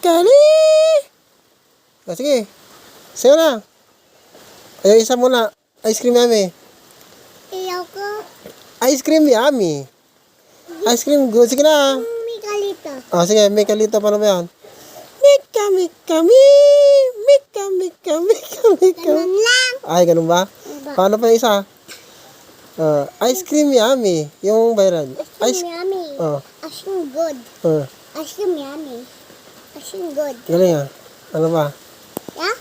Kali! O, sige. Sayo na. Ay, isa muna. Ice cream yummy. Iyaw ko. Ice cream yummy. Ice cream good. Sige na. May kalito. O, sige. May kalito. Paano ba yan? Mika, mika, mi. Mika, mika, mika, mika. Ganun lang. Ay, ganun ba? Diba? Paano pa yung isa? Ah, ice cream yummy. Yung bayaran. Ice Ice cream yummy. Oh. Ice cream good. Uh, Ice cream yummy. Cream good. galing ah. Ano ba? Yeah?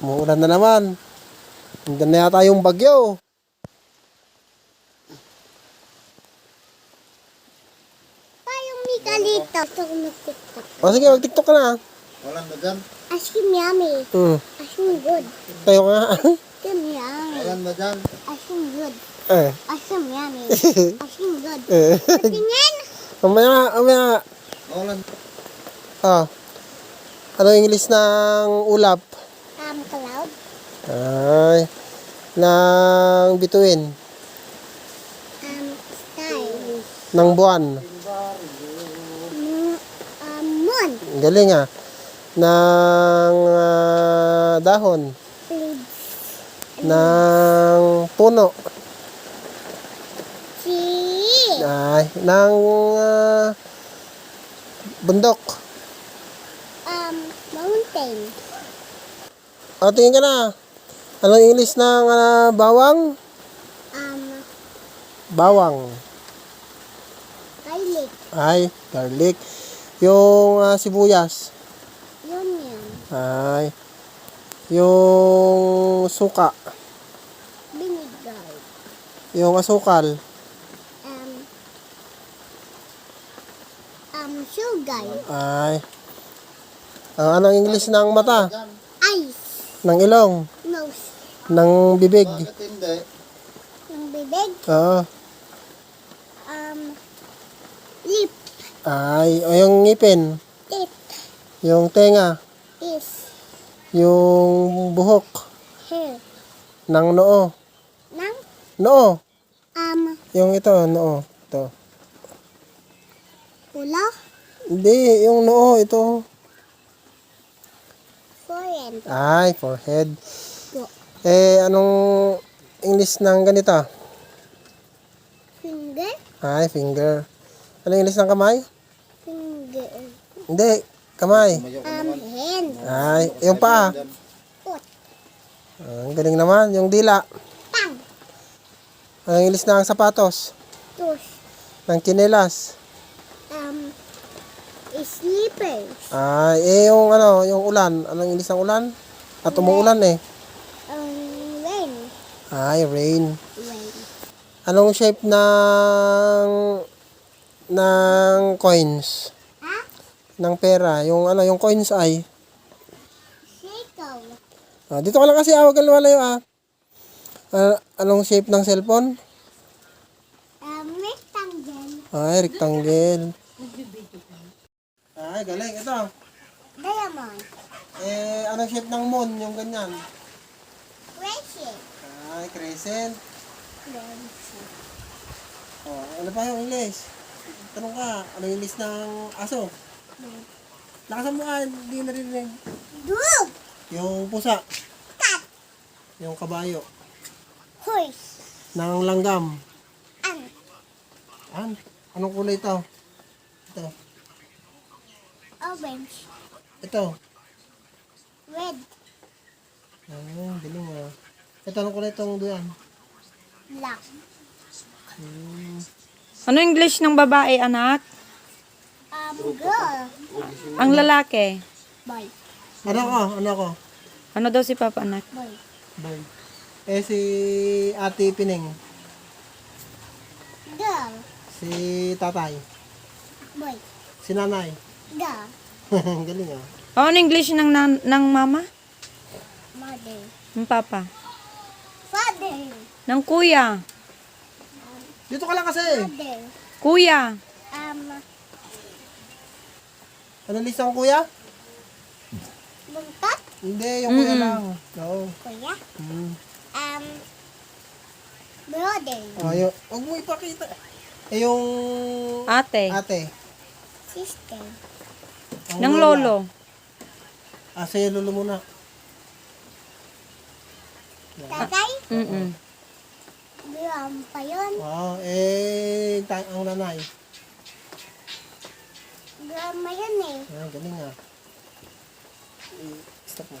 Muulan na naman. Hanggang na yata yung bagyo. Kalito. Ito ko mag-tiktok. O sige, mag-tiktok ka na. Walang na dyan. Ice cream yummy. Hmm. Ice cream good. Tayo ka nga. Ice cream yummy. Walang na dyan. Ice cream good. eh. Ice cream yummy. Ice cream good. eh. Tingin. Mamaya, mamaya. Walang. Ah. Ano English ng ulap? Um, cloud. Ay. Ng bituin. Um, sky. Ng buwan. Um, moon. Galing ah. Ng ah, dahon. Leaves. Ng puno. Tree. Ay. Ng ah, bundok. Um, mountain. O, tingin ka na. Anong English ng ah, bawang? Um, Bawang. garlic. Ay, garlic. Yung ah, sibuyas. Yun yun. Ay. Yung suka. Vinegar. Yung asukal. Um, um, sugar. Ay. Ah, anong English ng mata? Ice. Ng ilong? Nose. Ng bibig? Bakit hindi? Yung bibig. Oo. Um, lip. Ay, o yung ngipin. Tip. Yung tenga. Is. Yung buhok. Hair. Ng noo. Nang. Noo. Um, Yung ito, noo. Ito. ulo. Hindi, yung noo, ito. Forehead. Ay, forehead. Po. Eh, anong English ng ganito? Finger. Ay, finger. Anong English ng kamay? Finger. Hindi, kamay. Um, hand. Ay, yung paa. Foot. Ah, ang galing naman. Yung dila. Tang. Anong English ng sapatos? Tooth. Ng chinelas. Slippers. Ay, eh, yung ano, yung ulan. Anong English ng ulan? At umuulan eh. Um, rain. Ay, rain. Rain. Anong shape ng ng coins? Ha? Ng pera. Yung ano, yung coins ay. Circle. Ah, dito ka lang kasi, ah, wag kang lumalayo ah. Ah, anong shape ng cellphone? Um, rectangle. Ay, rectangle. Ay, galing. Ito. Diamond. Eh, anong shape ng moon? Yung ganyan. Crescent. Ay, crescent. Crescent. Oh, ano pa yung English? Tanong ka, ano yung English ng aso? Lakasan mo ah, hindi narinig. Dog. Yung pusa, Cat. yung kabayo, Horse. ng langgam. Ant. An, anong kulay ito? Ito, Orange. ito. Red. Ah, galing ah. Ito, anong kulay itong duyan? Black. Ano English ng babae, anak? Um, girl. Ang lalaki. Boy. Ano ko? Ano ko? Ano daw si Papa, anak? Boy. Boy. Eh, si Ate Pining. Girl. Si Tatay. Boy. Si Nanay. Girl. galing ah. O, ano English ng, nan- ng mama? Mother. Ng papa? Father. Ng kuya? Dito ka lang kasi. Mother. Kuya? Um, Ano list ng kuya? buntot. Hindi, yung kuya Mm-mm. lang. Oo. Kuya. Mm. Um, brother. Oh, yung, huwag mo ipakita. Eh, yung Ate? ate. Sister. Ang Ng lola. lolo. Ah, sa'yo lolo muna. Tatay? Mm-mm. Bilang pa yun. Wow, eh, ta- ang nanay. Grandma yun eh. Ah, galing ah. Eh, stop mo.